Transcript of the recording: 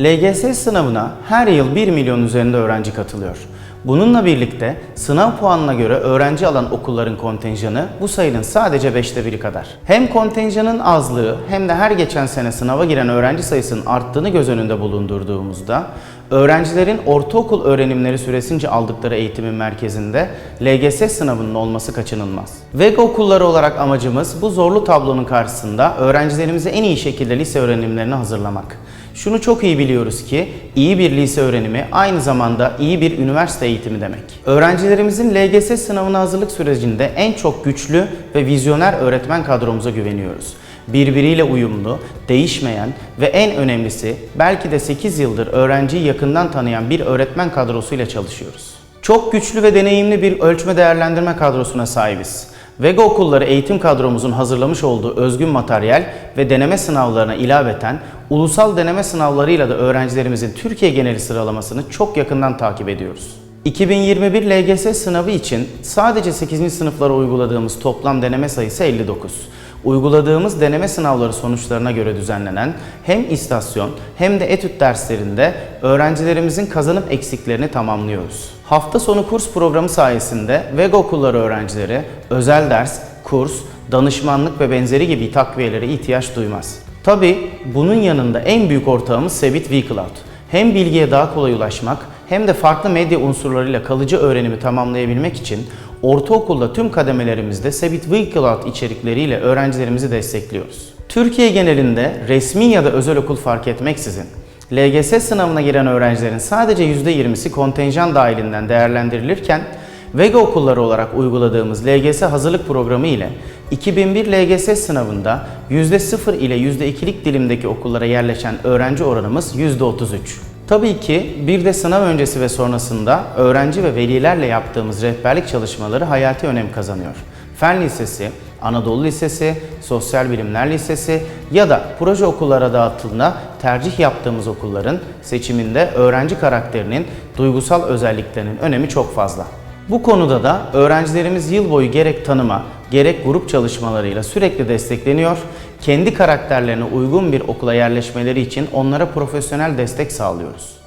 LGS sınavına her yıl 1 milyon üzerinde öğrenci katılıyor. Bununla birlikte sınav puanına göre öğrenci alan okulların kontenjanı bu sayının sadece beşte biri kadar. Hem kontenjanın azlığı hem de her geçen sene sınava giren öğrenci sayısının arttığını göz önünde bulundurduğumuzda öğrencilerin ortaokul öğrenimleri süresince aldıkları eğitimin merkezinde LGS sınavının olması kaçınılmaz. VEG okulları olarak amacımız bu zorlu tablonun karşısında öğrencilerimizi en iyi şekilde lise öğrenimlerine hazırlamak. Şunu çok iyi biliyoruz ki iyi bir lise öğrenimi aynı zamanda iyi bir üniversite eğitimi demek. Öğrencilerimizin LGS sınavına hazırlık sürecinde en çok güçlü ve vizyoner öğretmen kadromuza güveniyoruz. Birbiriyle uyumlu, değişmeyen ve en önemlisi belki de 8 yıldır öğrenciyi yakından tanıyan bir öğretmen kadrosuyla çalışıyoruz. Çok güçlü ve deneyimli bir ölçme değerlendirme kadrosuna sahibiz. Vega okulları eğitim kadromuzun hazırlamış olduğu özgün materyal ve deneme sınavlarına ilaveten ulusal deneme sınavlarıyla da öğrencilerimizin Türkiye geneli sıralamasını çok yakından takip ediyoruz. 2021 LGS sınavı için sadece 8. sınıflara uyguladığımız toplam deneme sayısı 59. Uyguladığımız deneme sınavları sonuçlarına göre düzenlenen hem istasyon hem de etüt derslerinde öğrencilerimizin kazanım eksiklerini tamamlıyoruz. Hafta sonu kurs programı sayesinde VEG okulları öğrencileri özel ders, kurs, danışmanlık ve benzeri gibi takviyelere ihtiyaç duymaz. Tabi bunun yanında en büyük ortağımız Sebit vCloud. Hem bilgiye daha kolay ulaşmak hem de farklı medya unsurlarıyla kalıcı öğrenimi tamamlayabilmek için ortaokulda tüm kademelerimizde Sebit vCloud içerikleriyle öğrencilerimizi destekliyoruz. Türkiye genelinde resmi ya da özel okul fark etmeksizin LGS sınavına giren öğrencilerin sadece %20'si kontenjan dahilinden değerlendirilirken VEGA okulları olarak uyguladığımız LGS hazırlık programı ile 2001 LGS sınavında %0 ile %2'lik dilimdeki okullara yerleşen öğrenci oranımız %33. Tabii ki bir de sınav öncesi ve sonrasında öğrenci ve velilerle yaptığımız rehberlik çalışmaları hayati önem kazanıyor. Fen Lisesi, Anadolu Lisesi, Sosyal Bilimler Lisesi ya da proje okullara adı altında tercih yaptığımız okulların seçiminde öğrenci karakterinin duygusal özelliklerinin önemi çok fazla. Bu konuda da öğrencilerimiz yıl boyu gerek tanıma, gerek grup çalışmalarıyla sürekli destekleniyor, kendi karakterlerine uygun bir okula yerleşmeleri için onlara profesyonel destek sağlıyoruz.